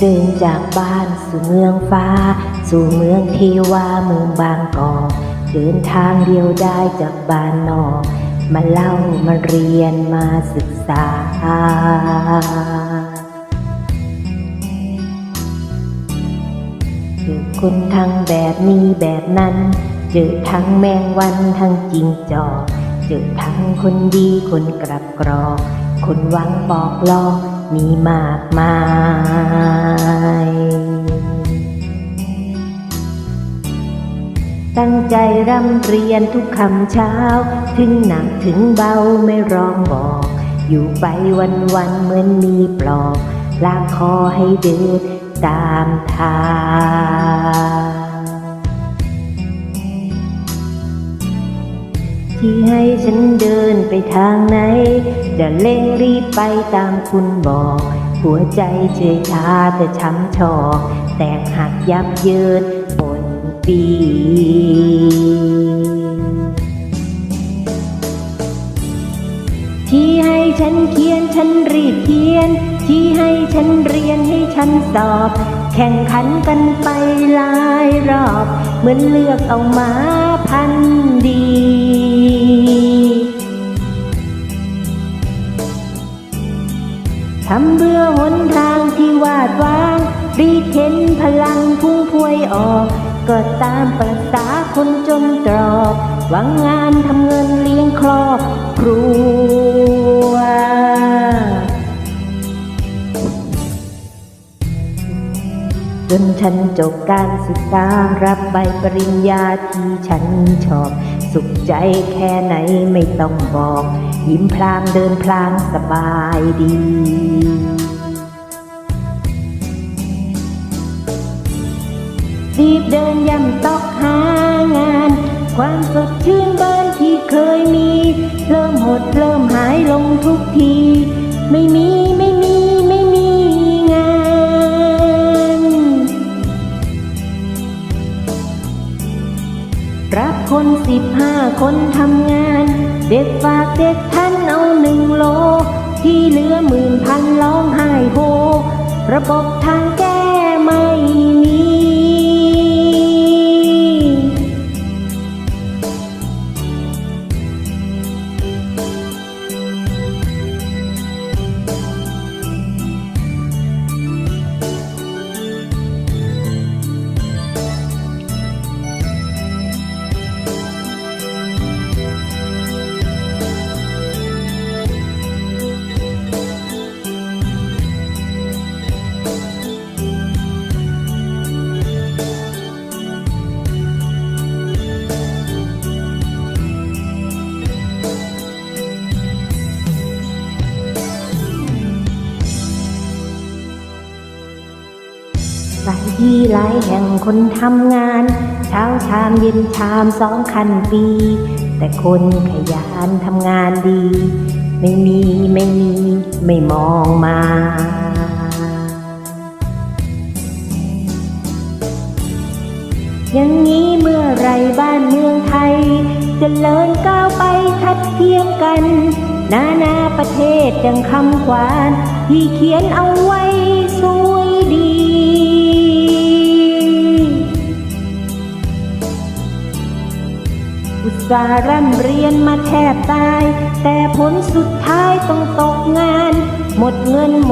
เดินจากบ้านสู่เมืองฟ้า สู่เมืองเทวาเมืองบางกอกเดินทางเดียวได้จากบ้านนอกมาเล่ามาเรียนมาศึกษา เจอคนทั้งแบบนี้แบบนั้น เจอทั้งแมงวันทั้งจริงจอกเจอทั้งคนดีคนกลับกรอกคนหวังบอกลอกมีมากมาย ร่ำเรียนทุกคำเช้า ถึงหนักถึงเบาไม่ร้องบอก อยู่ไปวันวันเหมือนมีปลอกลากคอให้เดินตามทางที่ให้ฉันเดินไปทางไหน จะเล่งรีบไปตามคุณบอก หัวใจเฉยชาแต่ช้ำชอก แตกหักยับเยิน ปี ที่ให้ฉันเขียนฉันรีบเขียน ที่ให้ฉันเรียนให้ฉันสอบ แข่งขันกันไปหลายรอบ เหมือนเลือกเอามาพันดีทำเบื่อหนทางที่วาดวางรีเข็นพลังพุ่งพวยออก ก็ตามประษาคนจนตรอกหวังงานทำเงินเลี้ยงครอบครัว จนฉันจบการศึกษารับใบปริญญาที่ฉันชอบ สุขใจแค่ไหนไม่ต้องบอก ยิ้มพลางเดินพลางสบายดี เดินย่ำตอกหางาน ความสดชื่นบ้านที่เคยมี เริ่มหดเริ่มหายลงทุกที ไม่มีไม่มีไม่มีงาน รับคนสิบห้าคนทำงาน เด็กฝากเด็กท่านเอาหนึ่งโล ที่เหลือหมื่นพันร้องไห้โฮ ระบบทางแก้ ที่หลายแห่งคนทำงาน เช้าชามเย็นชามสองคันปี แต่คนขยันทำงานดี ไม่มีไม่มีไม่มองมาอย่างนี้เมื่อไรบ้านเมืองไทยจเจริญก้าวไปทัดเทียมกัน นานาประเทศดังคำขวานที่เขียนเอาไว้ อุตสาห์ร่ำเรียนมาแทบตาย แต่ผลสุดท้ายต้องตกงาน หมดเงินหมด